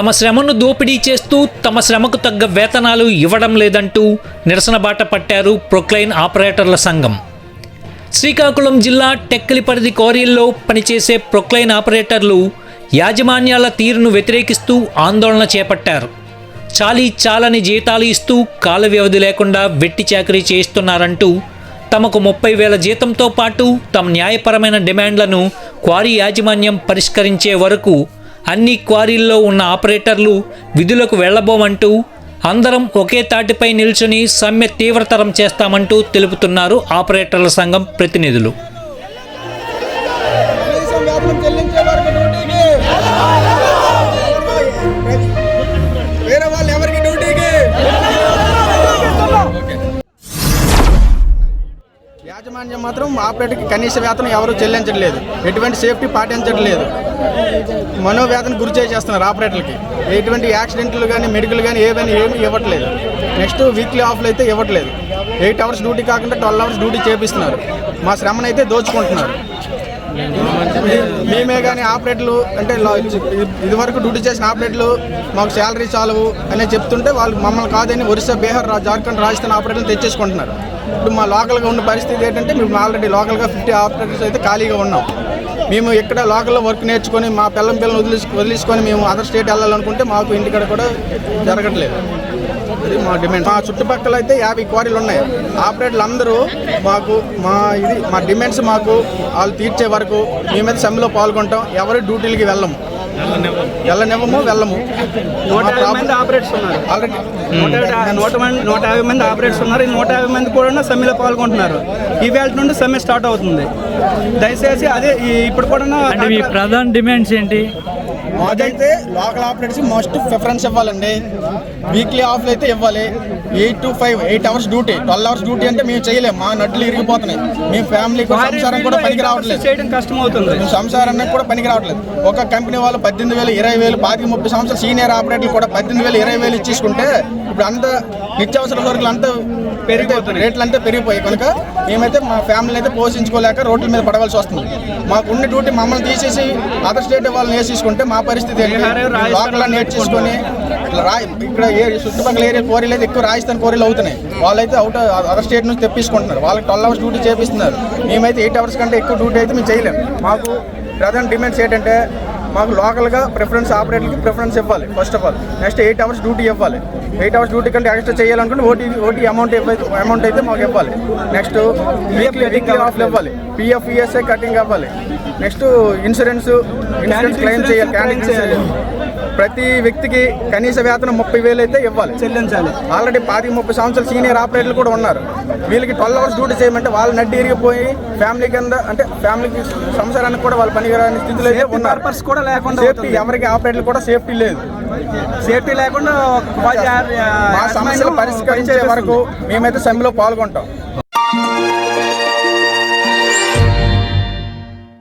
తమ శ్రమను దోపిడీ చేస్తూ తమ శ్రమకు తగ్గ వేతనాలు ఇవ్వడం లేదంటూ నిరసన బాట పట్టారు ప్రొక్లైన్ ఆపరేటర్ల సంఘం. శ్రీకాకుళం జిల్లా టెక్కలిపరిధి క్వారీల్లో పనిచేసే ప్రొక్లైన్ ఆపరేటర్లు యాజమాన్యాల తీరును వ్యతిరేకిస్తూ ఆందోళన చేపట్టారు. చాలీ చాలని జీతాలు ఇస్తూ కాల వ్యవధి లేకుండా వెట్టి చాకరీ చేయిస్తున్నారంటూ తమకు ముప్పై వేల జీతంతో పాటు తమ న్యాయపరమైన డిమాండ్లను క్వారీ యాజమాన్యం పరిష్కరించే వరకు అన్ని క్వారీల్లో ఉన్న ఆపరేటర్లు విధులకు వెళ్ళబోమంటూ అందరం ఒకే తాటిపై నిల్చుని సమ్మె తీవ్రతరం చేస్తామంటూ తెలుపుతున్నారు ఆపరేటర్ల సంఘం ప్రతినిధులు. యాజమాన్యం మాత్రం ఆపరేటర్కి కనీస వేతనం ఎవరు చెల్లించట్లేదు. ఎటువంటి సేఫ్టీ పాటించట్లేదు. మనోవేదన గురి చేసేస్తున్నారు ఆపరేటర్లకి. ఎటువంటి యాక్సిడెంట్లు కానీ మెడికల్ కానీ ఏవైనా ఏమి ఇవ్వట్లేదు. నెక్స్ట్ వీక్లీ ఆఫ్లు అయితే ఇవ్వట్లేదు. ఎయిట్ అవర్స్ డ్యూటీ కాకుండా ట్వెల్వ్ అవర్స్ డ్యూటీ చేపిస్తున్నారు. మా శ్రమనైతే దోచుకుంటున్నారు. మేమే కానీ ఆపరేటర్లు అంటే ఇదివరకు డ్యూటీ చేసిన ఆపరేటర్లు మాకు శాలరీ చాలవు అని చెప్తుంటే వాళ్ళు మమ్మల్ని కాదని ఒరిస్సా బీహార్ జార్ఖండ్ రాజస్థాన్ ఆపరేటర్లు తెచ్చేసుకుంటున్నారు. ఇప్పుడు మా లోకల్గా ఉన్న పరిస్థితి ఏంటంటే మేము ఆల్రెడీ లోకల్గా ఫిఫ్టీ ఆపరేటర్స్ అయితే ఖాళీగా ఉన్నాం. మేము ఇక్కడ లోకల్లో వర్క్ నేర్చుకొని మా పిల్లం పిల్లలు వదిలేసి వదిలేసుకొని మేము అదర్ స్టేట్ వెళ్ళాలనుకుంటే మాకు ఇంటికాడ కూడా జరగట్లేదు. అది మా డిమాండ్ మా చుట్టుపక్కల అయితే యాభై క్వారీలు ఉన్నాయి. ఆపరేటర్లు అందరూ మాకు మా ఇది మా డిమాండ్స్ మాకు వాళ్ళు తీర్చే వరకు మేమైతే సమ్మెలో పాల్గొంటాం. ఎవరు డ్యూటీలకి వెళ్ళము. వెళ్ళనివ్వము వెళ్ళము నూట యాభై మంది ఆపరేటర్స్ ఉన్నారు. ఆల్రెడీ. నూట నూట మంది నూట యాభై మంది ఆపరేటర్స్ ఉన్నారు. ఈ నూట యాభై మంది కూడా సమ్మెలో పాల్గొంటున్నారు. ఈ వేళ నుండి సమ్మె స్టార్ట్ అవుతుంది. దయచేసి అదే ఇప్పుడు కూడా అంటే మీ ప్రధాన డిమాండ్స్ ఏంటి? మాదైతే లోకల్ ఆపరేటర్స్ మస్ట్ ప్రిఫరెన్స్ ఇవ్వాలండి. వీక్లీ ఆఫ్లు అయితే ఇవ్వాలి. Eight to five eight hours duty twelve hours duty అంటే మేము చేయలేము మా నడ్లు ఇరిగిపోతున్నాయి. మేము ఫ్యామిలీ సంసారం కూడా పనికి రావట్లేదు. చేయడం కష్టం అవుతుంది సంసారానికి కూడా పనికి రావట్లేదు. ఒక కంపెనీ వాళ్ళు పద్దెనిమిది వేలు ఇరవై వేలు పాతిక ముప్పై సంవత్సరాలు సీనియర్ ఆపరేటర్లు కూడా పద్దెనిమిది వేలు ఇరవై వేలు ఇచ్చేసుకుంటే ఇప్పుడు అంత నిత్యావసర సరుకులు అంతా పెరిగిపోతున్నాయి. రేట్లు అంతా పెరిగిపోయి కనుక మేమైతే మా ఫ్యామిలీ అయితే పోషించుకోలేక రోడ్ల మీద పడవలసి వస్తుంది. మాకు ఉన్న డ్యూటీ మమ్మల్ని తీసేసి అదర్ స్టేట్ వాళ్ళని వేసేసుకుంటే మా పరిస్థితి లోకల్ నేర్చేసుకొని ఇట్లా ఇక్కడ ఏ చుట్టుపక్కల ఏరియా కోరీలు అయితే ఎక్కువ రాజస్థాన్ కోరీలు అవుతున్నాయి. వాళ్ళైతే అవుట్ అదర్ స్టేట్ నుంచి తెప్పించుకుంటున్నారు. వాళ్ళకి ట్వెల్వ్ అవర్స్ డ్యూటీ చేపిస్తున్నారు. మేమైతే ఎయిట్ అవర్స్ కంటే ఎక్కువ డ్యూటీ అయితే మేము చేయలేము మాకు ప్రధాన డిమాండ్స్ ఏంటంటే మాకు లోకల్గా ప్రిఫరెన్స్ ఆపరేటర్కి ప్రిఫరెన్స్ ఇవ్వాలి first of all next eight hours duty ఇవ్వాలి. ఎయిట్ అవర్స్ డ్యూటీ కంటే ఎక్స్ట్రా చేయాలనుకుంటే ఓటీ ఓటీ అమౌంట్ అమౌంట్ అయితే మాకు ఇవ్వాలి. నెక్స్ట్ వీక్లీ వీక్లీ ఆఫ్లు ఇవ్వాలి. పిఎఫ్ ఈఎస్ఐ కటింగ్ ఇవ్వాలి నెక్స్ట్ ఇన్సూరెన్స్ ఇన్సూరెన్స్ క్లెయిమ్ చేయాలి క్యానింగ్ చేయాలి. ప్రతి వ్యక్తికి కనీస వేతనం ముప్పై వేలు అయితే ఇవ్వాలి. చెల్లించాలి. ఆల్రెడీ పాతిక ముప్పై సంవత్సరాలు సీనియర్ ఆపరేటర్లు కూడా ఉన్నారు. వీళ్ళకి ట్వెల్వ్ అవర్స్ డ్యూటీ చేయమంటే వాళ్ళు నడ్డి ఇరిగిపోయి ఫ్యామిలీ కింద అంటే ఫ్యామిలీకి సంసారానికి కూడా వాళ్ళు పనికిరాని స్థితిలో అయితే ఉన్నారు. పర్పస్ కూడా లేకుండా సేఫ్టీ ఎవరికి ఆపరేటర్లు కూడా సేఫ్టీ లేదు. సేఫ్టీ లేకుండా మా సమస్యలు పరిష్కరించే వరకు మేమైతే సమ్మెలో పాల్గొంటాం.